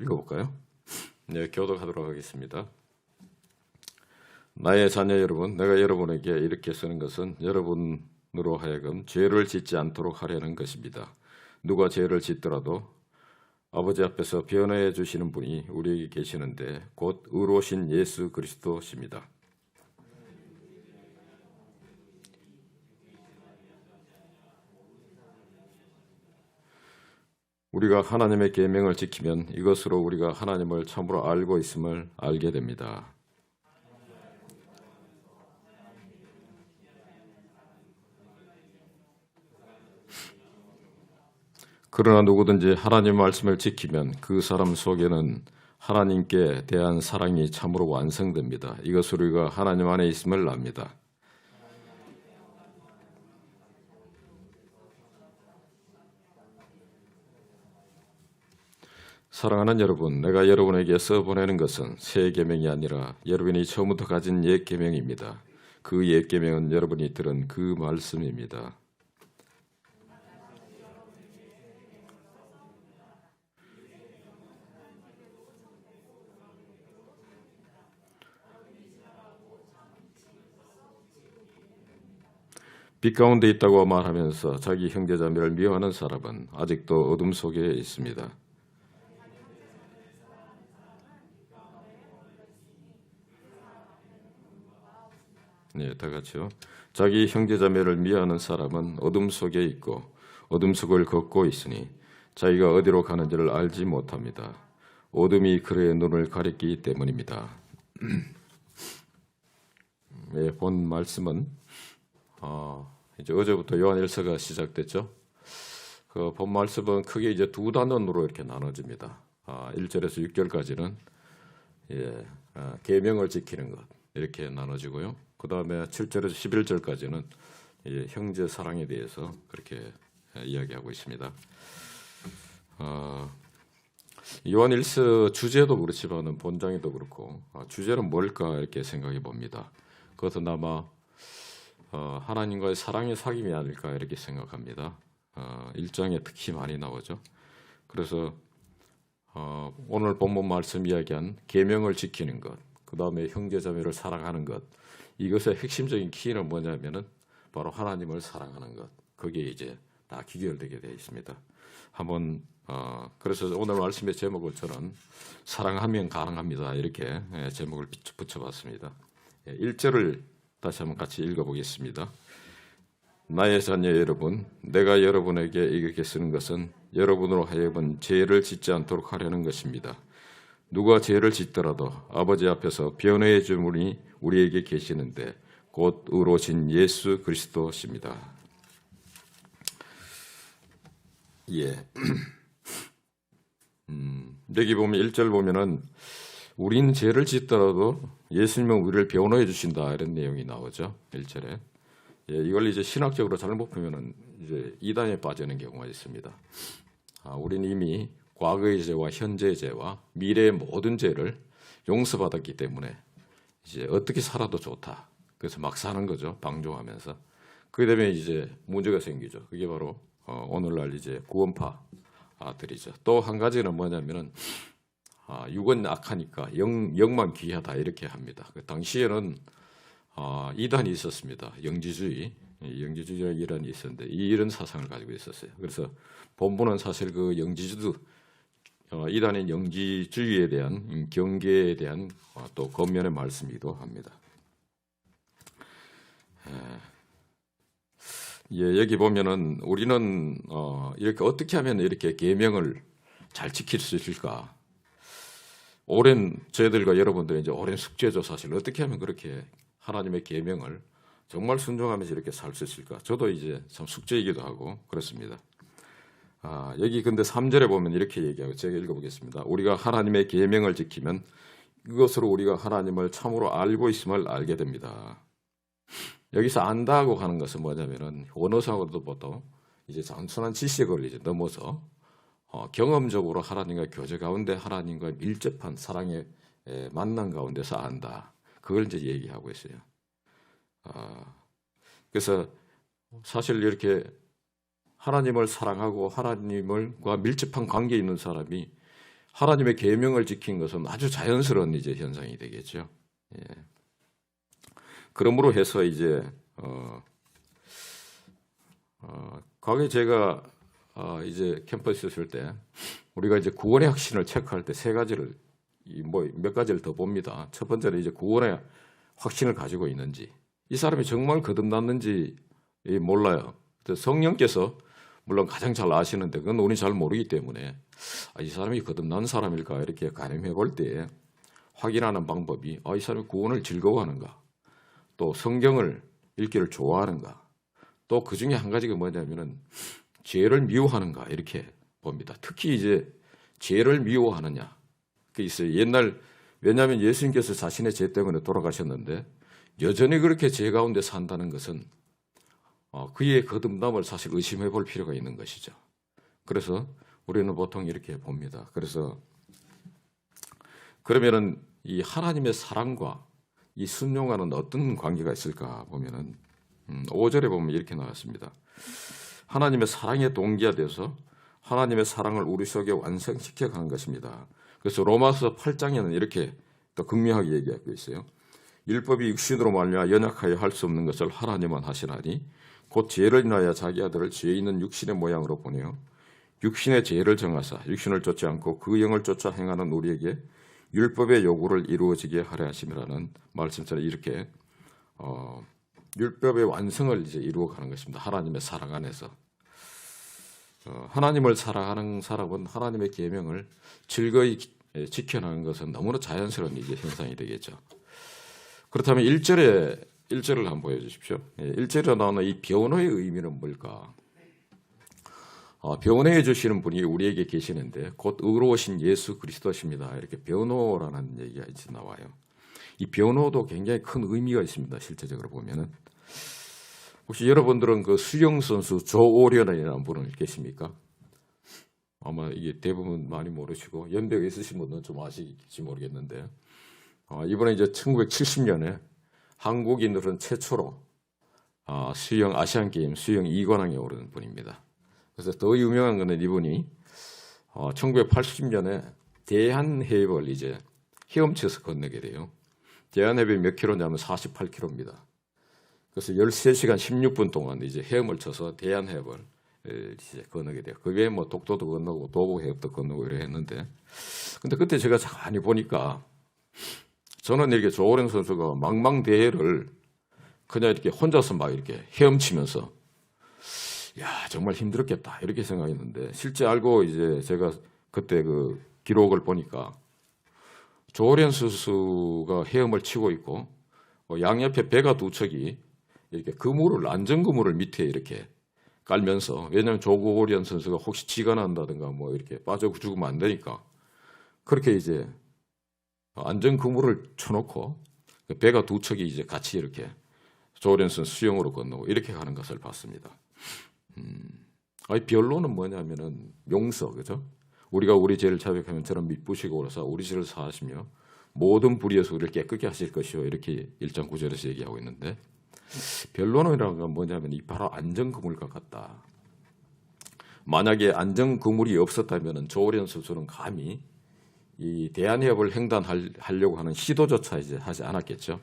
읽어볼까요? 네, 교독하도록 하겠습니다. 나의 자녀 여러분, 내가 여러분에게 이렇게 쓰는 것은 여러분으로 하여금 죄를 짓지 않도록 하려는 것입니다. 누가 죄를 짓더라도 아버지 앞에서 변호해 주시는 분이 우리에게 계시는데 곧 의로우신 예수 그리스도십니다. 우리가 하나님의 계명을 지키면 이것으로 우리가 하나님을 참으로 알고 있음을 알게 됩니다. 그러나 누구든지 하나님 말씀을 지키면 그 사람 속에는 하나님께 대한 사랑이 참으로 완성됩니다. 이것으로 우리가 하나님 안에 있음을 압니다. 사랑하는 여러분, 내가 여러분에게 써보내는 것은 새 계명이 아니라 여러분이 처음부터 가진 옛 계명입니다. 그 옛 계명은 여러분이 들은 그 말씀입니다. 빛 가운데 있다고 말하면서 자기 형제자매를 미워하는 사람은 아직도 어둠 속에 있습니다. 네, 다 같이요. 자기 형제자매를 미워하는 사람은 어둠 속에 있고 어둠 속을 걷고 있으니 자기가 어디로 가는지를 알지 못합니다. 어둠이 그의 눈을 가렸기 때문입니다. 네, 본 말씀은 어, 이제 어제부터 요한일서가 시작됐죠. 그 본 말씀은 크게 이제 두 단원으로 이렇게 나눠집니다. 아, 1절에서 6절까지는 예, 아, 계명을 지키는 것 이렇게 나눠지고요. 그 다음에 7절에서 11절까지는 예, 형제 사랑에 대해서 그렇게 예, 이야기하고 있습니다. 어, 요한일서 주제도 그렇지만은 본장에도 그렇고 아, 주제는 뭘까 이렇게 생각해 봅니다. 그것은 아마 어, 하나님과의 사랑의 사귐이 아닐까 이렇게 생각합니다. 어, 일장에 특히 많이 나오죠. 그래서 어, 오늘 본문 말씀 이야기한 계명을 지키는 것, 그 다음에 형제자매를 사랑하는 것, 이것의 핵심적인 키는 뭐냐면은 바로 하나님을 사랑하는 것. 그게 이제 다 기결되게 되어 있습니다. 한번 어, 그래서 오늘 말씀의 제목을 저는 사랑하면 가능합니다 이렇게 예, 제목을 붙여봤습니다. 예, 1절을 다시 한번 같이 읽어보겠습니다. 나의 자녀 여러분, 내가 여러분에게 이렇게 쓰는 것은 여러분으로 하여금 죄를 짓지 않도록 하려는 것입니다. 누가 죄를 짓더라도 아버지 앞에서 변호해 줄 분이 우리에게 계시는데 곧 의로신 예수 그리스도십니다. 예. 음, 여기 보면 1절 보면은 우린 죄를 짓더라도 예수님은 우리를 변호해 주신다 이런 내용이 나오죠. 1절에. 예, 이걸 이제 신학적으로 잘못 보면은 이제 이단에 빠지는 경우가 있습니다. 아, 우린 이미 과거의 죄와 현재의 죄와 미래의 모든 죄를 용서받았기 때문에 이제 어떻게 살아도 좋다. 그래서 막 사는 거죠. 방종하면서. 그게 되면 이제 문제가 생기죠. 그게 바로 어, 오늘날 이제 구원파들이죠. 또 한 가지는 뭐냐면은 아, 육은 악하니까 영, 영만 귀하다 이렇게 합니다. 그 당시에는 아, 이단이 있었습니다. 영지주의, 영지주의 이란이 있었는데 이런 사상을 가지고 있었어요. 그래서 본부는 사실 그 영지주도 어, 이단의 영지주의에 대한 경계에 대한 어, 또 겉면의 말씀이기도 합니다. 예, 여기 보면은 우리는 어, 이렇게 어떻게 하면 이렇게 계명을 잘 지킬 수 있을까? 오랜 저희들과 여러분들의 이제 오랜 숙제죠 사실 어떻게 하면 그렇게 하나님의 계명을 정말 순종하면서 이렇게 살 수 있을까? 저도 이제 참 숙제이기도 하고 그렇습니다. 아, 여기 근데 3절에 보면 이렇게 얘기하고 제가 읽어보겠습니다. 우리가 하나님의 계명을 지키면 이것으로 우리가 하나님을 참으로 알고 있음을 알게 됩니다. 여기서 안다고 하는 것은 뭐냐면은 원어상으로도 보통 이제 단순한 지식을 이제 넘어서 어, 경험적으로 하나님과 교제 가운데 하나님과 밀접한 사랑의 에, 만남 가운데서 안다. 그걸 이제 얘기하고 있어요. 아, 그래서 사실 이렇게 하나님을 사랑하고 하나님을과 밀접한 관계에 있는 사람이 하나님의 계명을 지킨 것은 아주 자연스러운 이제 현상이 되겠죠. 예. 그러므로 해서 이제 어, 어, 과거에 제가 어, 이제 캠퍼스에 있을 때 우리가 이제 구원의 확신을 체크할 때 세 가지를 뭐 몇 가지를 더 봅니다. 첫 번째는 이제 구원의 확신을 가지고 있는지 이 사람이 정말 거듭났는지 이 몰라요. 성령께서 물론 가장 잘 아시는데 그건 우리 잘 모르기 때문에 아, 이 사람이 거듭난 사람일까? 이렇게 가늠해 볼 때 확인하는 방법이 아, 이 사람이 구원을 즐거워하는가? 또 성경을 읽기를 좋아하는가? 또 그 중에 한 가지가 뭐냐면은 죄를 미워하는가? 이렇게 봅니다. 특히 이제 죄를 미워하느냐. 그 있어요. 옛날 왜냐하면 예수님께서 자신의 죄 때문에 돌아가셨는데 여전히 그렇게 죄 가운데 산다는 것은 어, 그의 거듭남을 사실 의심해 볼 필요가 있는 것이죠. 그래서 우리는 보통 이렇게 봅니다. 그래서 그러면은 이 하나님의 사랑과 이 순종과는 어떤 관계가 있을까 보면은 음, 5절에 보면 이렇게 나왔습니다. 하나님의 사랑의 동기가 돼서 하나님의 사랑을 우리 속에 완성시켜 가는 것입니다. 그래서 로마서 8장에는 이렇게 또 극명하게 얘기하고 있어요. 율법이 육신으로 말미암아 연약하여 할 수 없는 것을 하나님만 하시나니 곧 죄를 인하여 자기 아들을 죄 있는 육신의 모양으로 보내어 육신의 죄를 정하사 육신을 쫓지 않고 그 영을 쫓아 행하는 우리에게 율법의 요구를 이루어지게 하려 하심이라는 말씀처럼 이렇게 어, 율법의 완성을 이제 이루어가는 것입니다. 하나님의 사랑 안에서 어, 하나님을 사랑하는 사람은 하나님의 계명을 즐거이 기- 예, 지켜나가는 것은 너무나 자연스러운 이제 현상이 되겠죠. 그렇다면 1절에 1절을 한번 보여주십시오. 예, 1절에 나오는 이 변호의 의미는 뭘까? 어, 변호해 주시는 분이 우리에게 계시는데 곧 의로우신 예수 그리스도십니다. 이렇게 변호라는 얘기가 이제 나와요. 이 변호도 굉장히 큰 의미가 있습니다. 실제적으로 보면은 혹시 여러분들은 그 수영 선수 조오련이라는 분을 계십니까? 아마 이게 대부분 많이 모르시고 연배가 있으신 분은 좀 아실지 모르겠는데 어, 이번에 이제 1970년에 한국인들은 최초로 아, 수영 아시안 게임 수영 2관왕에 오른 분입니다. 그래서 더 유명한 거는 이분이 어, 1980년에 대한해협을 이제 헤엄쳐서 건너게 돼요. 대한해협이 몇 킬로냐면 48킬로입니다. 그래서 13시간 16분 동안 이제 헤엄을 쳐서 대한해협을 에, 이제 건너게 돼요. 그 외에 뭐 독도도 건너고 도보해협도 건너고 이래 했는데 근데 그때 제가 많이 보니까 저는 이렇게 조호령 선수가 망망대해를 그냥 이렇게 혼자서 막 이렇게 헤엄치면서 야 정말 힘들었겠다 이렇게 생각했는데 실제 알고 이제 제가 그때 그 기록을 보니까 조호령 선수가 헤엄을 치고 있고 어, 양옆에 배가 두 척이 이렇게 그물을 안전 그물을 밑에 이렇게 깔면서 왜냐하면 조고리안 선수가 혹시 지가 난다든가 뭐 이렇게 빠져 죽으면 안 되니까 그렇게 이제 안전 그물을 쳐놓고 그 배가 두 척이 이제 같이 이렇게 조련 선수 수영으로 건너고 이렇게 가는 것을 봤습니다. 음, 아니 변론은 뭐냐면은 용서 그죠? 우리가 우리 죄를 자백하면 저는 미쁘시고 그래서 우리 죄를 사하시며 모든 불의에서 우리를 깨끗게 하실 것이요 이렇게 1장 9절에서 얘기하고 있는데 변론이라는 건 뭐냐면 이 바로 안전 그물과 같다. 만약에 안전 그물이 없었다면 조련 선 수는 감히 이 대한해협을 횡단하려고 하는 시도조차 이제 하지 않았겠죠.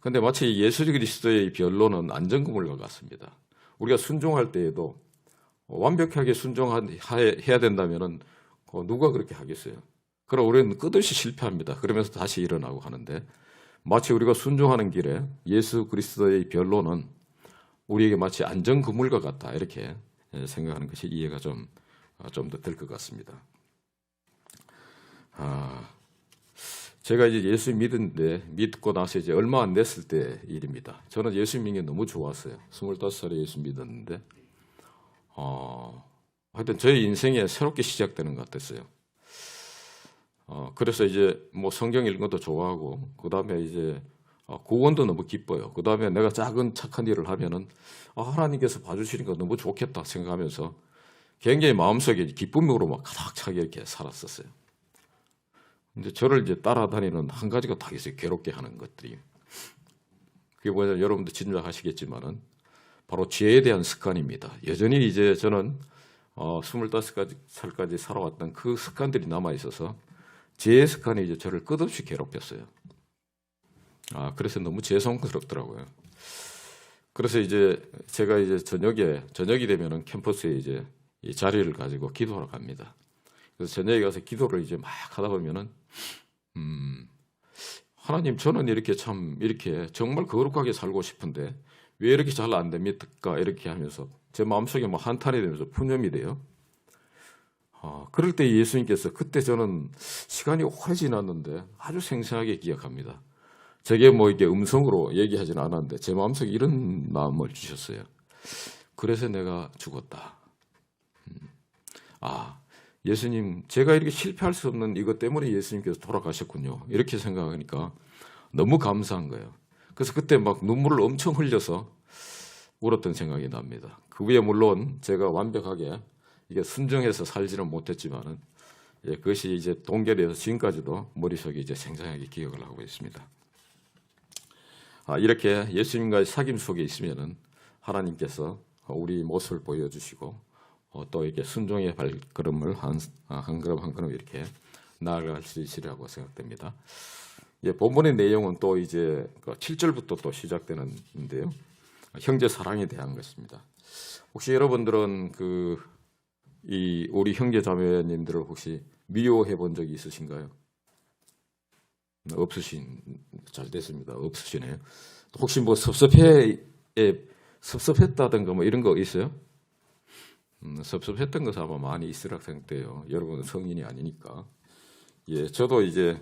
근데 마치 예수 그리스도의 변론은 안전그물과 같습니다. 우리가 순종할 때에도 완벽하게 순종해야 된다면은 그 누가 그렇게 하겠어요? 그럼 우리는 끝없이 실패합니다. 그러면서 다시 일어나고 하는데 마치 우리가 순종하는 길에 예수 그리스도의 변론은 우리에게 마치 안전 그물과 같다 이렇게 생각하는 것이 이해가 좀 좀 더 될 것 같습니다. 아, 제가 이제 예수 믿은데 믿고 나서 이제 얼마 안 됐을 때 일입니다. 저는 예수 믿는 게 너무 좋았어요. 25살에 예수 믿었는데 어, 하여튼 저의 인생에 새롭게 시작되는 것 같았어요. 어, 그래서 이제 뭐 성경 읽는 것도 좋아하고, 그 다음에 이제 어, 구원도 너무 기뻐요. 그 다음에 내가 작은 착한 일을 하면은 아, 하나님께서 봐주시니까 너무 좋겠다 생각하면서 굉장히 마음속에 기쁨으로 막 가득 차게 이렇게 살았었어요. 근데 저를 이제 따라다니는 한 가지가 다 있어요. 괴롭게 하는 것들이. 그게 뭐냐면 여러분도 짐작하시겠지만은 바로 죄에 대한 습관입니다. 여전히 이제 저는 어, 25살까지 살아왔던 그 습관들이 남아 있어서 제 습관이 이제 저를 끝없이 괴롭혔어요. 아, 그래서 너무 죄송스럽더라고요. 그래서 이제 제가 이제 저녁에 저녁이 되면은 캠퍼스에 이제 이 자리를 가지고 기도하러 갑니다. 그래서 저녁에 가서 기도를 이제 막 하다 보면은 음, 하나님 저는 이렇게 참 이렇게 정말 거룩하게 살고 싶은데 왜 이렇게 잘 안 됩니까? 이렇게 하면서 제 마음속에 뭐 한탄이 되면서 푸념이 돼요. 아, 그럴 때 예수님께서 그때 저는 시간이 오래 지났는데 아주 생생하게 기억합니다. 제게 뭐 이게 음성으로 얘기하지는 않았는데 제 마음속에 이런 마음을 주셨어요. 그래서 내가 죽었다. 음. 아, 예수님, 제가 이렇게 실패할 수 없는 이것 때문에 예수님께서 돌아가셨군요. 이렇게 생각하니까 너무 감사한 거예요. 그래서 그때 막 눈물을 엄청 흘려서 울었던 생각이 납니다. 그 위에 물론 제가 완벽하게 이게 순정해서 살지는 못했지만은 예, 그것이 이제 동결해서 지금까지도 머릿속에 이제 생생하게 기억을 하고 있습니다. 아, 이렇게 예수님과의 사귐 속에 있으면은 하나님께서 우리 모습을 보여주시고 어, 또 이렇게 순종의 발걸음을 한, 아, 한 걸음 한 걸음 이렇게 나아갈 수 있으리라고 생각됩니다. 예, 본문의 내용은 또 이제 7절부터 또 시작되는데요. 형제 사랑에 대한 것입니다. 혹시 여러분들은 그 이 우리 형제 자매님들을 혹시 미워해 본 적이 있으신가요? 없으신 잘 됐습니다. 없으시네요. 혹시 뭐 섭섭해 예, 섭섭했다든가 뭐 이런 거 있어요? 음, 섭섭했던 것은 아마 많이 있으라 생각돼요. 여러분은 성인이 아니니까. 예, 저도 이제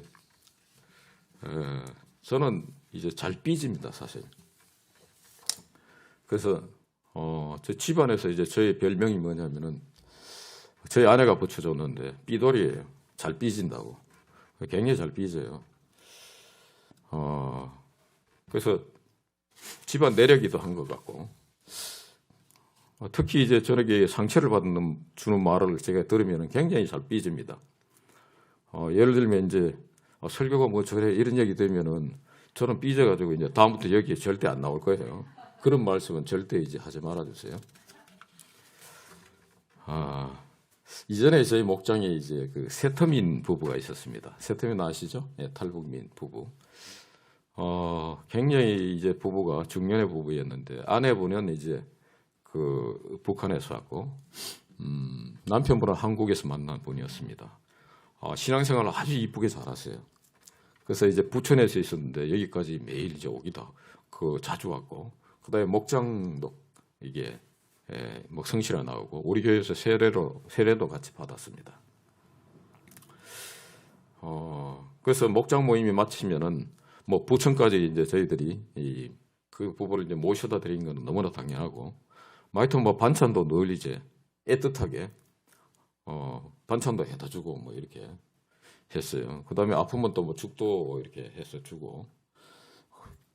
에, 저는 이제 잘 삐집니다, 사실. 그래서 어, 저 집안에서 이제 저의 별명이 뭐냐면은 저희 아내가 붙여줬는데 삐돌이에요. 잘 삐진다고. 굉장히 잘 삐져요. 어, 그래서 집안 내려기도 한 것 같고 어, 특히 이제 저에게 상처를 받는 주는 말을 제가 들으면 굉장히 잘 삐집니다. 어, 예를 들면 이제 어, 설교가 뭐 저래 이런 얘기 되면은 저는 삐져가지고 이제 다음부터 여기에 절대 안 나올 거예요. 그런 말씀은 절대 이제 하지 말아주세요. 아, 이전에 저희 목장에 이제 그 세터민 부부가 있었습니다. 세터민 아시죠? 예, 탈북민 부부. 어, 굉장히 이제 부부가 중년의 부부였는데 아내분은 이제 그 북한에서 왔고 음, 남편분은 한국에서 만난 분이었습니다. 어, 신앙생활을 아주 이쁘게 잘하세요. 그래서 이제 부천에서 있었는데 여기까지 매일 이제 오기도 그 자주 왔고 그다음에 목장도 이게 예, 뭐 성실에 나오고 우리 교회에서 세례로 세례도 같이 받았습니다. 어, 그래서 목장 모임이 마치면은 뭐 부천까지 이제 저희들이 이 그 부부를 이제 모셔다 드린 거는 너무나 당연하고 마이튼 뭐 반찬도 늘 이제 애틋하게 어 반찬도 해다 주고 뭐 이렇게 했어요. 그 다음에 아프면 또 뭐 죽도 이렇게 해서 주고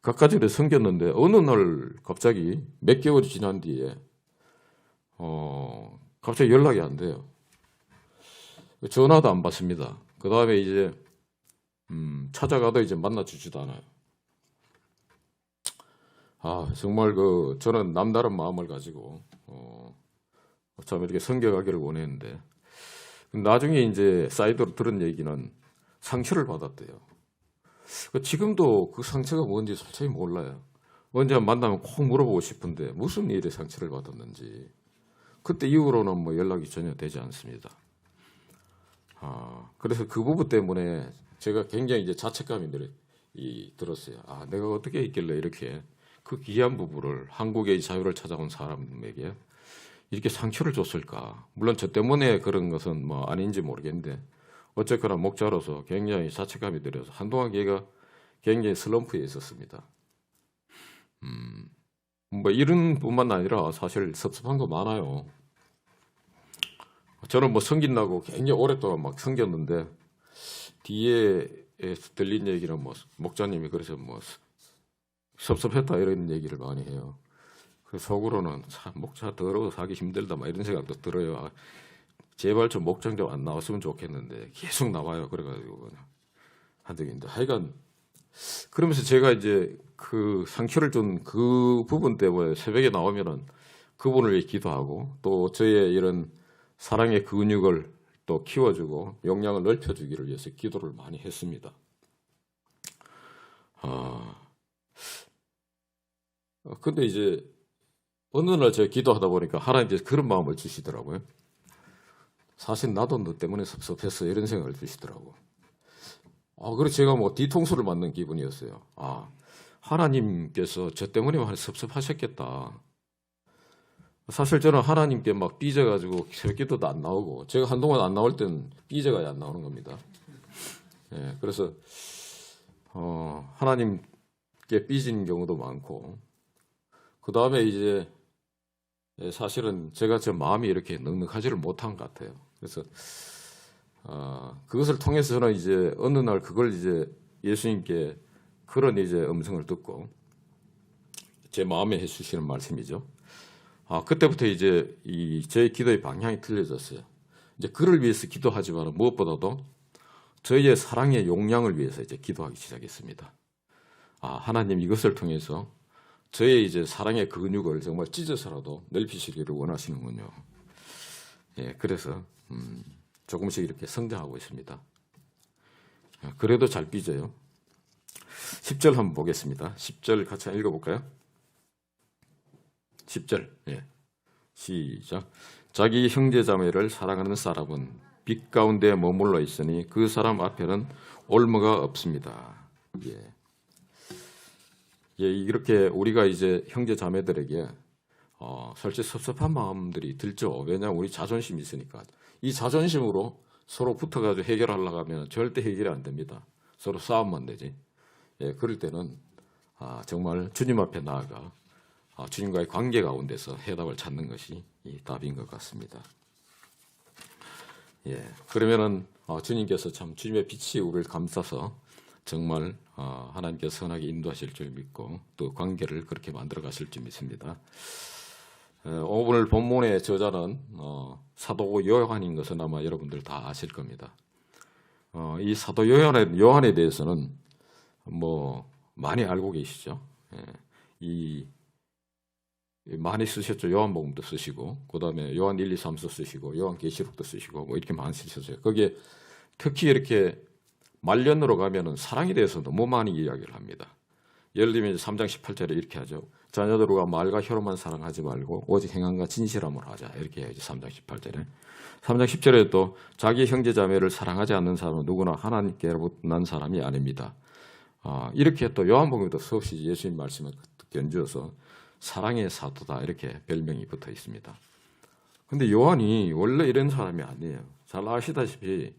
각가지를 섬겼는데 어느 날 갑자기 몇 개월이 지난 뒤에 어 갑자기 연락이 안 돼요. 전화도 안 받습니다. 그 다음에 이제 음, 찾아가도 이제 만나주지도 않아요. 아, 정말 그, 저는 남다른 마음을 가지고, 어, 참 이렇게 성경하기를 원했는데, 나중에 이제 사이드로 들은 얘기는 상처를 받았대요. 그 지금도 그 상처가 뭔지 솔직히 몰라요. 언제 만나면 꼭 물어보고 싶은데, 무슨 일에 상처를 받았는지. 그때 이후로는 뭐 연락이 전혀 되지 않습니다. 아, 그래서 그 부분 때문에 제가 굉장히 이제 자책감이 들었어요. 아, 내가 어떻게 있길래 이렇게 그 귀한 부부를 한국의 자유를 찾아온 사람에게 이렇게 상처를 줬을까? 물론 저 때문에 그런 것은 뭐 아닌지 모르겠는데 어쨌거나 목자로서 굉장히 자책감이 들어서 한동안 걔가 굉장히 슬럼프에 있었습니다. 음, 뭐 이런 뿐만 아니라 사실 섭섭한 거 많아요. 저는 뭐 성긴다고 굉장히 오랫동안 막 성겼는데 뒤에 들린 얘기는 뭐 목자님이 그래서 뭐 섭섭했다 이런 얘기를 많이 해요. 그 속으로는 참 목자 더러워 사기 힘들다 막 이런 생각도 들어요. 아, 제발 좀 목장 좀 안 나왔으면 좋겠는데 계속 나와요. 그래가지고 그냥 한 적인데 하여간 그러면서 제가 이제 그 상처를 준 그 부분 때문에 새벽에 나오면은 그분을 위해 기도하고 또 저의 이런 사랑의 근육을 또 키워주고 용량을 넓혀주기를 위해서 기도를 많이 했습니다. 아, 어, 근데 이제 어느 날 제가 기도하다 보니까 하나님께서 그런 마음을 주시더라고요. 사실 나도 너 때문에 섭섭했어 이런 생각을 주시더라고. 아, 그래서 제가 뭐 뒤통수를 맞는 기분이었어요. 아, 하나님께서 저 때문에 많이 섭섭하셨겠다. 사실 저는 하나님께 막 삐져가지고 새기도도 안 나오고 제가 한동안 안 나올 때는 삐져가 안 나오는 겁니다. 예, 그래서 어, 하나님께 삐진 경우도 많고 그 다음에 이제 예, 사실은 제가 제 마음이 이렇게 넉넉하지를 못한 것 같아요. 그래서 어, 그것을 통해서 저는 이제 어느 날 그걸 이제 예수님께 그런 이제 음성을 듣고 제 마음에 해주시는 말씀이죠. 아 그때부터 이제 이 제 기도의 방향이 틀려졌어요. 이제 그를 위해서 기도하지만 무엇보다도 저희의 사랑의 용량을 위해서 이제 기도하기 시작했습니다. 아 하나님 이것을 통해서 저의 이제 사랑의 근육을 정말 찢어서라도 넓히시기를 원하시는군요. 예, 그래서 음, 조금씩 이렇게 성장하고 있습니다. 아, 그래도 잘 삐져요. 10절 한번 보겠습니다. 10절 같이 읽어볼까요? 10절, 예. 시작. 자기 형제 자매를 사랑하는 사람은 빛 가운데 머물러 있으니 그 사람 앞에는 올무가 없습니다. 예. 예, 이렇게 우리가 이제 형제 자매들에게 어, 솔직히 섭섭한 마음들이 들죠. 왜냐하면 우리 자존심이 있으니까. 이 자존심으로 서로 붙어가지고 해결하려고 하면 절대 해결이 안 됩니다. 서로 싸움만 되지. 예, 그럴 때는 아, 정말 주님 앞에 나아가 아, 주님과의 관계 가운데서 해답을 찾는 것이 이 답인 것 같습니다. 예, 그러면은 어, 주님께서 참 주님의 빛이 우리를 감싸서 정말 어, 하나님께서 선하게 인도하실 줄 믿고 또 관계를 그렇게 만들어 가실 줄 믿습니다. 어, 오늘 본문의 저자는 어, 사도 요한인 것은 아마 여러분들 다 아실 겁니다. 어, 이 사도 요한에, 요한에 대해서는 뭐 많이 알고 계시죠. 예, 이 많이 쓰셨죠. 요한복음도 쓰시고, 그 다음에 요한 1, 2, 3서 쓰시고, 요한계시록도 쓰시고, 뭐 이렇게 많이 쓰셨어요. 거기에 특히 이렇게 말년으로 가면은 사랑에 대해서 너무 많이 이야기를 합니다. 예를 들면 3장 18절에 이렇게 하죠. 자녀들과 말과 혀로만 사랑하지 말고 오직 행함과 진실함으로 하자. 이렇게 해야죠. 3장 18절에. 3장 10절에 또 자기 형제 자매를 사랑하지 않는 사람은 누구나 하나님께로부터 난 사람이 아닙니다. 아, 이렇게 또 요한복음에도 수없이 예수님 말씀을 견주어서 사랑의 사도다 이렇게 별명이 붙어 있습니다. 근데 요한이 원래 이런 사람이 아니에요. 잘 아시다시피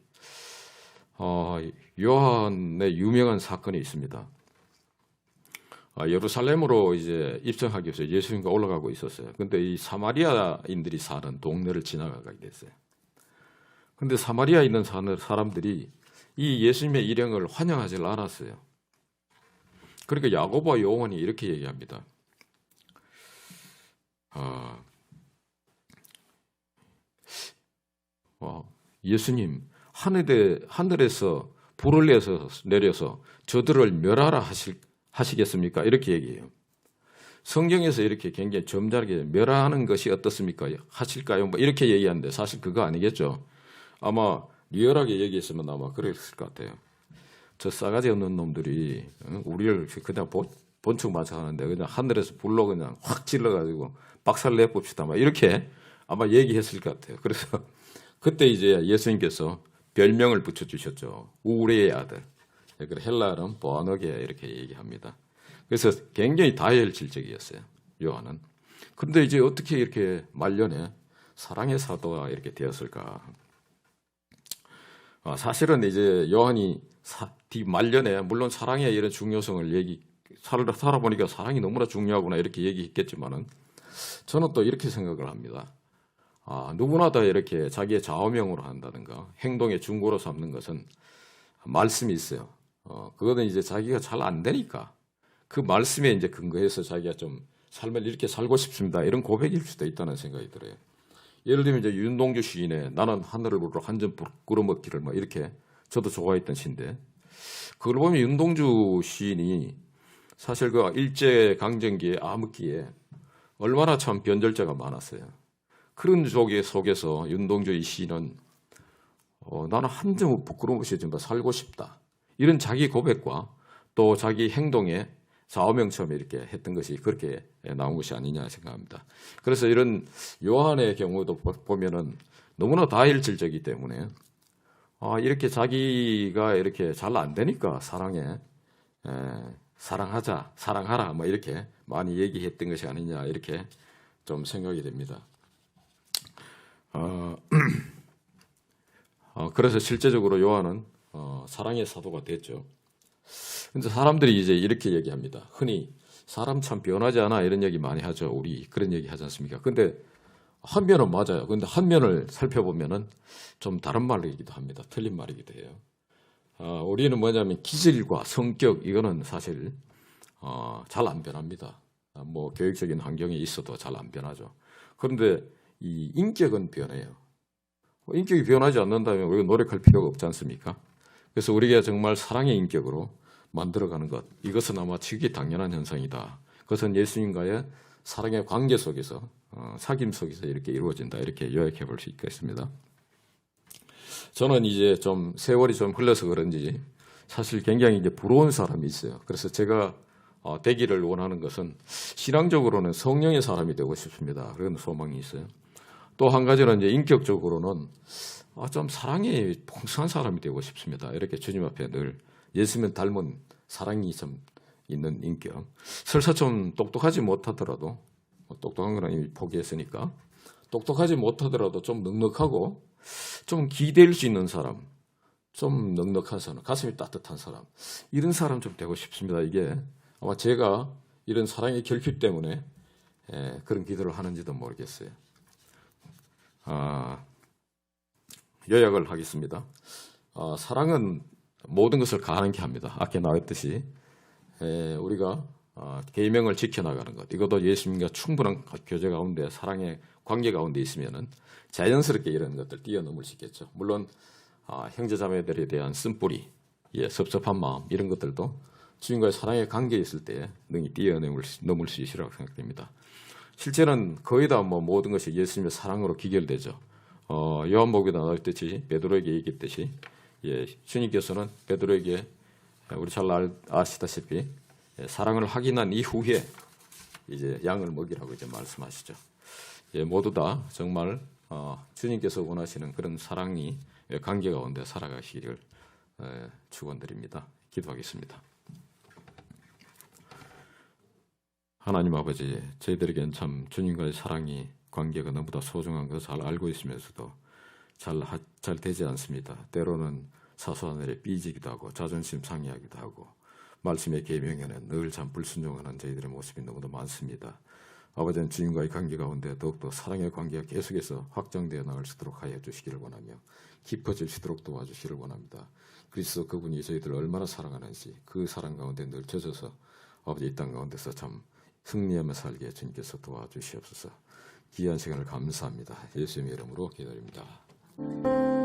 어, 요한의 유명한 사건이 있습니다. 아, 예루살렘으로 이제 입성하기 위해서 예수님과 올라가고 있었어요. 근데 이 사마리아인들이 사는 동네를 지나가게 됐어요. 근데 사마리아에 있는 사람들이 이 예수님의 일행을 환영하지 않았어요. 그러니까 야고보와 요한이 이렇게 얘기합니다. 아, 어, 예수님 하늘에 하늘에서 불을 내서 내려서 저들을 멸하라 하실 하시겠습니까? 이렇게 얘기해요. 성경에서 이렇게 굉장히 점잖게 멸하는 것이 어떻습니까? 하실까요? 뭐 이렇게 얘기하는데 사실 그거 아니겠죠. 아마 리얼하게 얘기했으면 아마 그랬을 것 같아요. 저 싸가지 없는 놈들이 응? 우리를 그냥 본, 본축 맞춰하는데 그냥 하늘에서 불로 그냥 확 찔러가지고 박살 내봅시다. 막 이렇게 아마 얘기했을 것 같아요. 그래서 그때 이제 예수님께서 별명을 붙여주셨죠. 우레의 아들. 그 헬라어는 보아너게 이렇게 얘기합니다. 그래서 굉장히 다혈질적이었어요. 요한은. 그런데 이제 어떻게 이렇게 말년에 사랑의 사도가 이렇게 되었을까? 아, 사실은 이제 요한이 사, 뒤 말년에 물론 사랑의 이런 중요성을 얘기 살아 살아보니까 사랑이 너무나 중요하구나 이렇게 얘기했겠지만은 저는 또 이렇게 생각을 합니다. 아, 누구나 다 이렇게 자기의 좌우명으로 한다든가 행동의 중고로 삼는 것은 말씀이 있어요. 어, 그거는 이제 자기가 잘 안 되니까 그 말씀에 이제 근거해서 자기가 좀 삶을 이렇게 살고 싶습니다. 이런 고백일 수도 있다는 생각이 들어요. 예를 들면 이제 윤동주 시인의 나는 하늘을 보러 한점 끌어먹기를 뭐 이렇게 저도 좋아했던 시인데 그걸 보면 윤동주 시인이 사실 그 일제 강점기에 암흑기에 얼마나 참 변절자가 많았어요. 그런 속에 속에서 윤동주 이 시인은 어, 나는 한점 부끄러운 것이 좀 살고 싶다. 이런 자기 고백과 또 자기 행동에 좌우명처럼 이렇게 했던 것이 그렇게 나온 것이 아니냐 생각합니다. 그래서 이런 요한의 경우도 보- 보면은 너무나 다일질적이기 때문에 아, 이렇게 자기가 이렇게 잘 안 되니까 사랑에 에, 사랑하자, 사랑하라 뭐 이렇게 많이 얘기했던 것이 아니냐 이렇게 좀 생각이 됩니다. 어, 어, 그래서 실제적으로 요한은 어, 사랑의 사도가 됐죠. 근데 사람들이 이제 이렇게 얘기합니다. 흔히 사람 참 변하지 않아 이런 얘기 많이 하죠. 우리 그런 얘기 하지 않습니까? 근데 한 면은 맞아요. 근데 한 면을 살펴보면은 좀 다른 말이기도 합니다. 틀린 말이기도 해요. 어, 우리는 뭐냐면 기질과 성격 이거는 사실 어, 잘 안 변합니다. 아, 뭐 교육적인 환경이 있어도 잘 안 변하죠. 그런데 이 인격은 변해요. 뭐 인격이 변하지 않는다면 우리가 노력할 필요가 없지 않습니까? 그래서 우리가 정말 사랑의 인격으로 만들어가는 것 이것은 아마 지극히 당연한 현상이다. 그것은 예수님과의 사랑의 관계 속에서 어, 사귐 속에서 이렇게 이루어진다 이렇게 요약해 볼 수 있겠습니다. 저는 이제 좀 세월이 좀 흘러서 그런지 사실 굉장히 이제 부러운 사람이 있어요. 그래서 제가 어, 되기를 원하는 것은 신앙적으로는 성령의 사람이 되고 싶습니다. 그런 소망이 있어요. 또 한 가지는 이제 인격적으로는 아, 좀 사랑이 풍성한 사람이 되고 싶습니다. 이렇게 주님 앞에 늘 예수님 닮은 사랑이 좀 있는 인격. 설사 좀 똑똑하지 못하더라도 뭐 똑똑한 거는 이미 포기했으니까 똑똑하지 못하더라도 좀 넉넉하고 좀 기댈 수 있는 사람, 좀 넉넉한 사람, 가슴이 따뜻한 사람 이런 사람 좀 되고 싶습니다. 이게 아마 제가 이런 사랑의 결핍 때문에 예, 그런 기도를 하는지도 모르겠어요. 아, 요약을 하겠습니다. 아, 사랑은 모든 것을 가능케 합니다. 아까 나왔듯이 에, 우리가 아, 계명을 지켜나가는 것 이것도 예수님과 충분한 교제 가운데 사랑의 관계 가운데 있으면은 자연스럽게 이런 것들 뛰어넘을 수 있겠죠. 물론 아, 형제자매들에 대한 쓴뿌리, 예, 섭섭한 마음 이런 것들도 주님과의 사랑의 관계에 있을 때 능히 뛰어넘을 수, 넘을 수 있으라고 생각됩니다. 실제는 거의 다 뭐 모든 것이 예수님의 사랑으로 기결되죠. 어, 요한복음에 나왔듯이 베드로에게 얘기했듯이 예, 주님께서는 베드로에게 우리 잘 알- 아시다시피 예, 사랑을 확인한 이후에 이제 양을 먹이라고 이제 말씀하시죠. 예, 모두 다 정말 어, 주님께서 원하시는 그런 사랑이 예, 관계 가운데 살아가시기를 예, 축원드립니다. 기도하겠습니다. 하나님 아버지, 저희들에겐 참 주님과의 사랑이 관계가 너무나 소중한 것을 잘 알고 있으면서도 잘, 하- 잘 되지 않습니다. 때로는 사소한 일에 삐지기도 하고 자존심 상해하기도 하고 말씀의 계명에는 늘 참 불순종하는 저희들의 모습이 너무도 많습니다. 아버지는 주님과의 관계 가운데 더욱더 사랑의 관계가 계속해서 확장되어 나갈 수 있도록 하여 주시기를 원하며 깊어질 수 있도록 도와주시기를 원합니다. 그리스도 그분이 저희들을 얼마나 사랑하는지 그 사랑 가운데 늘 젖어서 아버지 이 땅 가운데서 참 승리하며 살게 주님께서 도와주시옵소서. 귀한 시간을 감사합니다. 예수님의 이름으로 기도드립니다.